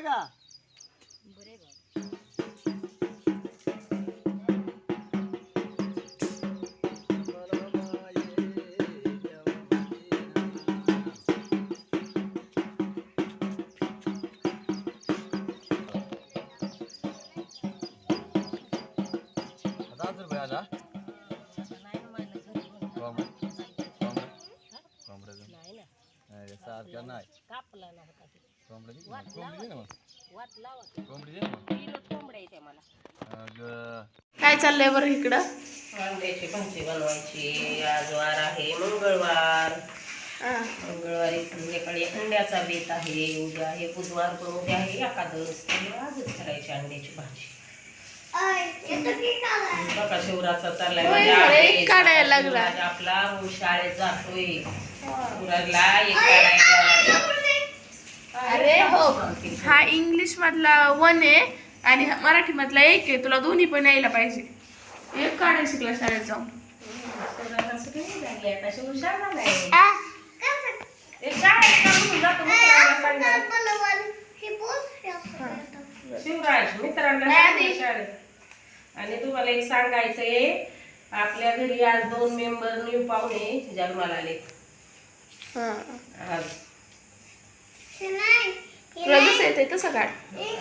आहे का? दहाच रुपये आला? सारख्या नाही कोंबड्या दे की. मग. कोंबडी दे ना मग? कोंबडी दे ना मग अगं. काय चाललंय बरं इकडं? अंड्याची भाजी बनवायची. आज वार आहे मंगळवार. हा. मंगळवारी संध्याकाळी अंड्याचा बेत आहे. उद्या आहे बुधवार पण उद्या आहे. त्यामुळे आजच करायची अंड्याची भाजी. बघा शिवराचा चाललाय. होय, माझ्या होय, आहे. काढायला लागला. आपला शाळेत जातोय. शिवराजला एक काढायला. अरे हो. हा इंग्लिश मधला वन आहे आणि मराठी मधला एक आहे. तुला दोन्ही पण यायला पाहिजे. एक काढायला शिकला शाळेत जाऊन. शिवराज मित्रांना आणि तुम्हाला एक सांगायचंय आपल्या घरी आज दोन मेंबर न्यू पाहुणे जन्माला आले. हा. आज तुला जसं येतंय तसं काढ.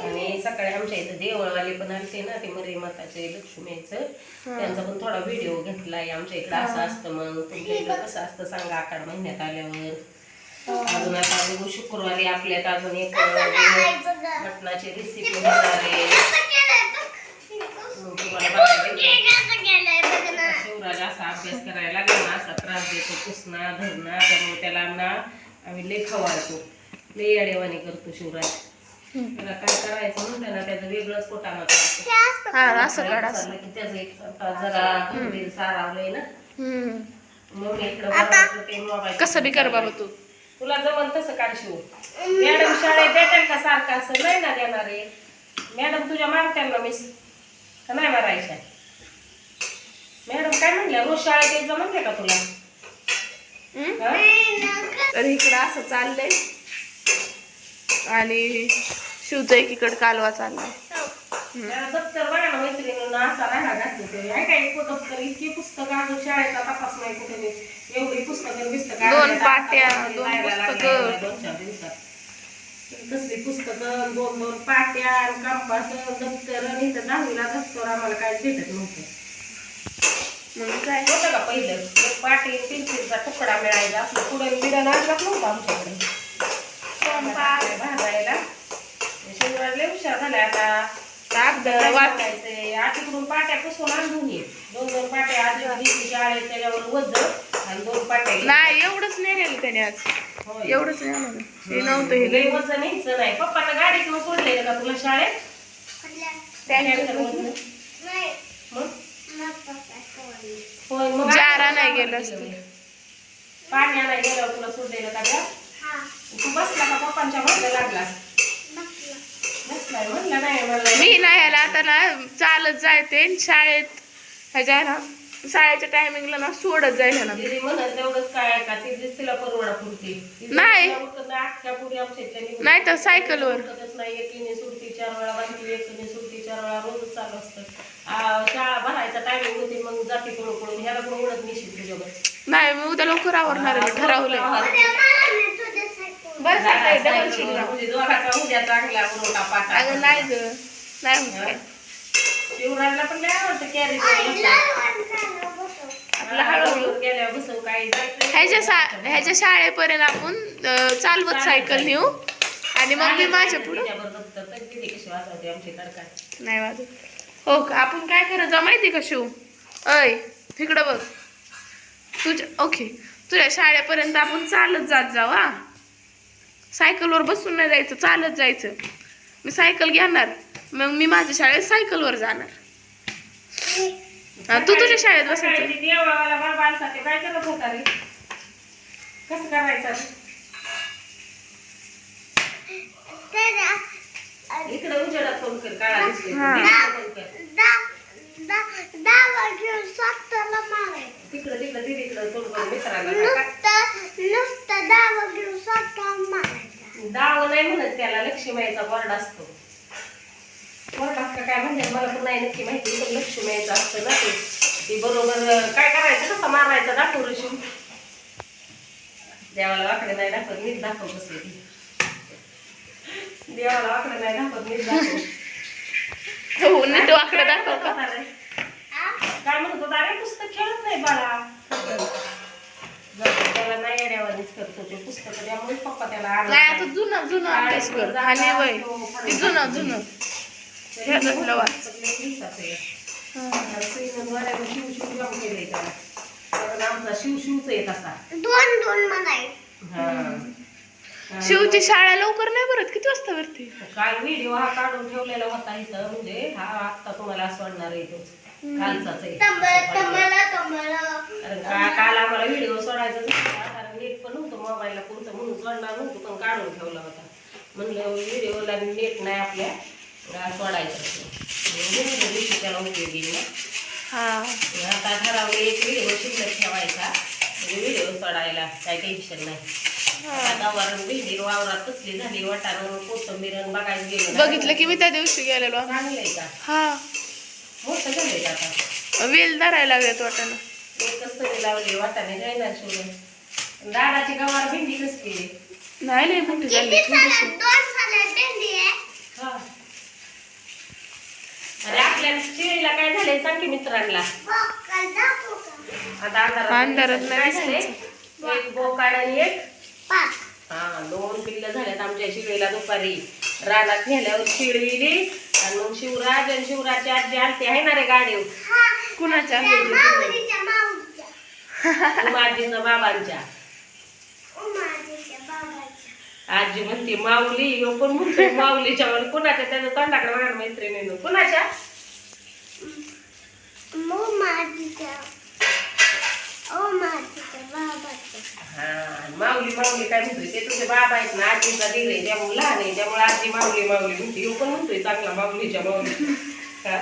आणि सकाळी आमच्या इथं देवळवाले पण आलते ना ते मरे माताचे लक्ष्मीचं त्यांचा पण थोडा व्हिडिओ घेतलाय. आमच्या इकडं असं असतं मग. तुमच्या इकडं कसं असतं सांगा आखाड महिन्यात आल्यावर. अजून आता बघू शुक्रवारी आपल्यात अजून एक मटणाची रेसिपी होणार आहे. मग तुम्हाला बघायला. शिवराज असा अभ्यास करायला लागला ना असा त्रास देतो पुसना धरणा त्यामुळे त्याला ना आम्ही लय खवाळतो. लय अडेवाणी करतो शिवराज त्याला काय करायचं म्हणलं ना त्याचं वेगळंच पोटामध्ये असतं. हा असं काढ असं चाललं की त्याचं एक आता जरा गंभीर सारावलंय ना. हम्म. मग इकडं मोबाईल कसं बी कर बाबा तू? तुला जमल तसं काढ शिव मॅडम शाळेत देतात का सारखं असं? नाही ना देणार आहे. मॅडम तुझ्या मारत्याल ना मिस का नाही मारायच्या. मॅडम काय म्हणल्या? रोज शाळेत यायचं म्हणले का तुला? हम्म? हा? तर इकडं असं चाललंय. आणि शिवचं एकीकडे कालवा असा बिस्तकं दोन. पाट्या, दोन पुस्तकं. कसली पुस्तकं? दोन दोन पाट्या कंपास दप्तर इथं दहावीला दप्तर आम्हाला काय भेटत नव्हतं. मग काय? होतं का पहिलं? पाटी पेन्सिलचा तुकडा मिळायचा आपलं पुढे आणलाच नव्हतं आमच्याकडे. शिवराज लय हुशार झालाय आता. कागद वाच. वाचायचंय आठीकडून पाट्या पुसून आणून ये. दोन दोन पाट्या आधी दिवशी शाळेत त्याच्यावर वज आणि दोन पाट्या घे. नाही एवढंच नेलेलं त्याने आज. होय. एवढंच नाही आणलं हे नव्हतं हे लय लय. वज न्यायचं नाही. पप्पानं गाडीतून सोडलेलं का तुला शाळेत? त्यांच्या मग? होय मग जारा नाही गेलं असतं. पाणी आणायला गेल्यावर तुला सोडलेलं का तू बसला का पप्पांच्या मागे लागला बसलाय म्हणलं नाही म्हणलं मी नाही आला आता ना चालत जायते शाळेत. ह्याच्या ना शाळेच्या टायमिंगला ना सोडत जायला ना नाही. नाही, तर सायकलवर नाही एकीने सुट्टी चार वेळा बांधली एकीने सुट्टी चार वेळा रोजच चालू असतं. आ, शाळा भरायचा टायमिंग होती मग जाते पळून पळून ह्याला पण उडत निश्चित तुझ्यावर नाही मी उद्या लवकर मी ठरवलंय. बरं चालतंय, डबल. म्हणजे अगं नाही ग नाही होत काय. शिवराजला पण लय आवडतं कॅरी आपलं हळूहळू. गेल्यावर बसव ह्याच्या शा ह्याच्या शाळेपर्यंत आपण अं, चालवत सायकल नेऊ. आणि मग मी माझ्या पुढं. नाही वाजत हो का? आपण काय करायचं माहिती का शिव? अय तिकडं बघ. तुझ्या ओके. तुझ्या शाळेपर्यंत आपण चालत जात जाऊ हा. सायकलवर बसून नाही जायचं चालत जायचं मी सायकल घेणार मग मी माझ्या शाळेत सायकलवर जाणार हा, तू तुझ्या शाळेत बसायचं कसं करायचं इकडे उजेडात फोन कर काळा दिसले हा. फोन कर तिकडं तिकडं तिकडं फोन कर मित्राला टाका. डाव नाव नाही म्हणत त्याला लक्ष्मीचा बोर्ड असतो. काय म्हणजे? मला पण नाही नक्की माहिती पण लक्ष्मीचं असतं ना ते. बरोबर काय करायचं? कसं मारायचं दाखव ऋषी. देवाला वाकडे नाही दाखवत नीट दाखव बसले देवाला वाकडे नाही दाखवत नीट दाखव हो नीट वाकडं दाखव काय म्हणतो अरे पुस्तक खेळत नाही बाळा. त्याला नाही येड्यावानीच करतो ते पुस्तक त्यामुळे पप्पा त्याला नाही आता नाही. जुनं जुनं अभ्यास कर. वय. ते जुनं जुनं. वाच. हे. हा. शिव शिव केलंय त्याला कारण आमचा शिव शिवच येत असा. दोन दोन म्हणाय. हा. आणि शिवची शाळा लवकर नाही भरत? किती वाजता भरते? काल व्हिडिओ हा काढून ठेवलेला होता इथं. म्हणजे हा आता तुम्हाला असं वाटणार आहे तोच कालचाच आहे तंबळ तंबळ तंबळ कारण का- काल आम्हाला व्हिडिओ सोडायचा नव्हता कारण नेट पण नव्हतं मोबाईलला कोणतं म्हणून सोडणार नव्हतं पण काढून ठेवला होता. म्हणलं व्हिडिओला नेट नाही आपल्या सोडायचं. त्याला उपयोगी ना. हा. आता ठरवलं एक व्हिडिओ शिल्लक ठेवायचा. म्हणजे व्हिडिओ सोडायला काही टेन्शन नाही. भेंडी वावरात कसली झाली वाटाणं कोथंबीर बघायला गेलो. बघितलं की मी त्या दिवशी गेलेलो. चांगलंय का? हा. मोठं झालंय का आता? वेल धरायला लागत वाटाणा. एकच लावली वाटाणे जायना शिवून. दादाची गवार भेंडी कसली नाही लय मोठी झाली हा. अरे आपल्या शिळीला काय झालंय सांग की मित्रांना? आता अंधारात नाही काय झालंय? एक बोकाड आणि एक हा दोन पिल्ल झाल्यात आमच्या शिळीला दुपारी. रानात नेल्यावर शिळीली आणि मग शिवराज आणि शिवराजची आजी आलती. आहे ना रे गाडीवर हा. कुणाच्या? उमाजीच्या बाबाच्या. आजी म्हणते माऊली ह्यो पण म्हणतोय माऊलीच्या म्हणून कुणाच्या? त्याच्या तोंडाकडे बघा मैत्रिणीनं. कुणाच्या? हा माऊली माऊली काय म्हणतोय ते तुझे बाबा आहेत ना आजीचा आहे त्यामुळे लहान आहे त्यामुळे आजी माऊली माऊली म्हणते. ह्यो पण म्हणतोय चांगला माऊलीच्या माऊली. हा.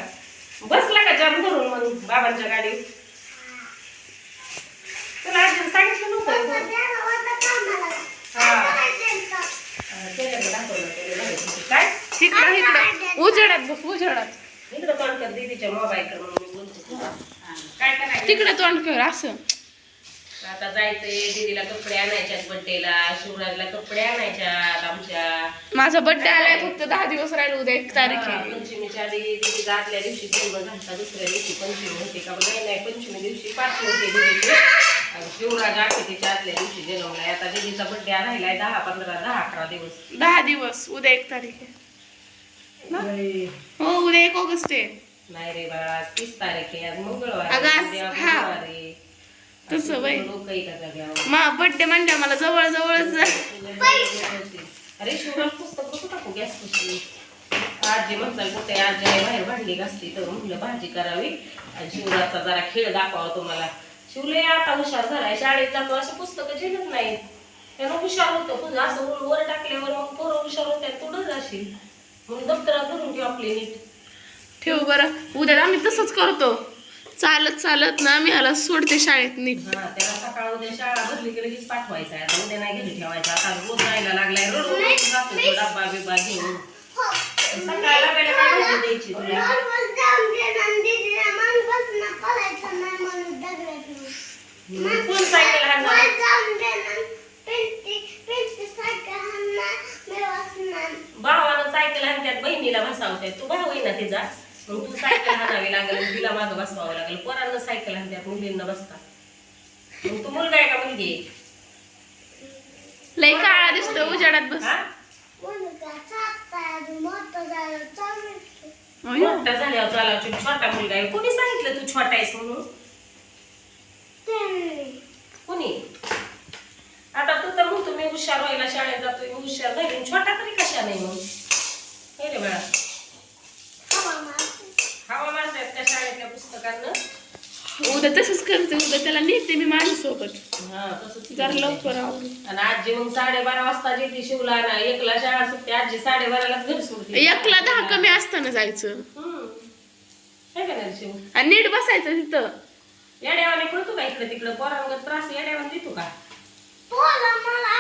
बसला का जाम धरून मग बाबांच्या गाडीवर? तुला आजी सांगितलं नव्हतं? काय? इकडं इकडं. उजेडात बस उजेडात. इकडं तोंड कर दीदीच्या मोबाईल कर मग मी बोलतो. काय करायचं तिकडं तोंड कर असं. आता जायचंय दीदीला कपडे आणायच्यात बड्डेला शिवराजला कपडे आणायच्यात आमच्या. माझा बर्थडे आलाय फक्त दहा दिवस राहिले उद्या एक तारीख हा, आहे. पंचमीच्या आधी दीदीचा आदल्या दिवशी झाला दुसऱ्या दिवशी पंचमी होती का नाही नाही पंचमी दिवशी पाचवी होती दीदीची. शिवराज आदल्या दिवशी जन्मलाय आता दीदीचा बड्डे राहिलाय दहा पंधरा दहा अकरा दिवस. दहा दिवस उद्या एक तारीख आहे. हो उद्या एक ऑगस्ट आहे. नाही रे बाळा तीस तारीख आहे. आज मंगळवार. तसं बाई. मा बर्थडे म्हणजे मला जवळ जवळच अरे शिवराज पुस्तक टाकू? गॅस आजी म्हणताल कुठे आजी? बाहेर भांडी घासते तर म्हणलं भाजी करावी. आणि शिवराजचा जरा खेळ दाखवावा तुम्हाला. शिवले आता हुशार झालाय शाळेत जातो असे पुस्तकं झेलत नाही. त्यानं हुशार होतं पण असं वर- वर टाकल्यावर मग पोरं हुशार होत्या तुडं जाशील. म्हणून दप्तरात धरून ठेव आपली नीट. ठेव बरं. उद्या आम्ही तसंच करतो. चालत चालत ना मी ह्याला सोडते शाळेत नीट. हा त्याला सकाळ उद्या शाळा भरली की लगेच पाठवायचं आहे. आता उद्या नाही घरी ठेवायचं. आता रोज राहायला लागलाय. रोज रोज जातो तो डब्बा बिब्बा घेऊन. हो. सकाळी लागायला काय भाजी द्यायची तुला? कोण सायकल हाणणार भावानं सायकल आणत्यात बहिणीला बसावत्यात. तू भाऊ आहे ना तिचा. मग तू सायकल हाणावी लागेल तिला मागं बसवावं लागेल. पोरांना सायकल आणत्यात मुलींना बसतात. मग तू मुलगा आहे का मुलगी? लय काळा दिसतो उजेडात बस. हा? मोठा झाल्यावर चालावची छोटा मुलगा आहे. कोणी सांगितलं तू छोटा आहेस म्हणून त्यांनी कोणी आता तू तर म्हणतो मी हुशार व्हायला शाळेत जातोय मी हुशार नाही पण छोटा तरी कशा नाही मग? हे रे बाळा. हवा मारते. हवा मारतायत का शाळेतल्या पुस्तकांना? उद्या तसंच करते उद्या त्याला नेते मी माझ्यासोबत. हा तसंच जरा लवकर आवडू आणि आजी मग साडेबारा वाजता येते शिवला ना एकला शाळा सुटते आजी साडेबारालाच घरी सुटते एकला दहा कमी असताना जायचं. हम्म. है का नाही शिव? आणि नीट बसायचं तिथं. येड्यावाने पळतो का इकडे तिकडे? पोरांगत त्रास येड्यावाने देतो का? पोरं मला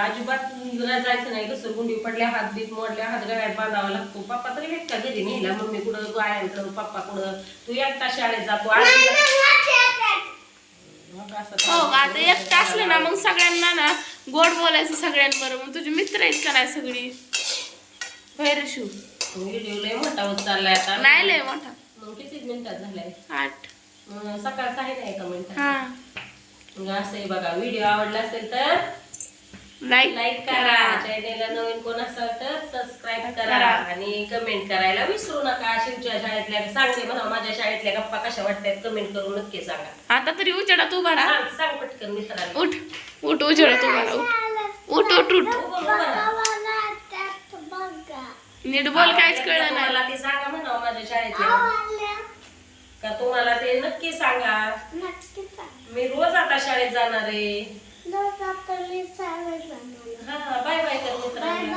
अजिबात जायचं नाही घसरगुंडी पडल्या हात बीत मोडल्या हात गाड्या बांधावा लागतो. पप्पा तरी एकटा घरी? नेला मम्मी कुठं? गायांकडं पप्पा कुठं? तू एकटा शाळेत जातो हो आता एकटा असलं ना मग सगळ्यांना ना गोड बोलायचं सगळ्यांबरोबर. मग तुझे मित्र आहेत का नाही सगळी? भैरशू. लय मोठा होत चाललाय आता. नाही लय मोठा. मग किती मिनिटात झालाय? आठ. सकाळ आहे नाही का मिनिटात मग असं आहे बघा व्हिडिओ आवडला असेल तर लाईक लाईक करा. चॅनेलला नवीन कोण असाल तर सबस्क्राईब करा करा. आणि कमेंट करायला विसरू नका. शिवच्या शाळेतल्या सांगते म्हणा माझ्या शाळेतल्या गप्पा कशा वाटतात कमेंट करून नक्की सांगा. आता तरी उजेडात उभा राहा. सांग सांग पटकन मित्रांनो. उठ उठ उजेडात उभा राहा. उठ उठ उठ. उठ. मला नीट बोल काहीच कळलं नाही. तुम्हाला ते सांगा म्हणा माझ्या शाळेतल्या. का तुम्हाला ते नक्की सांगा. नक्की सांग मी रोज आता शाळेत जाणार आहे. हा बाय बाय तर मित्रांनो.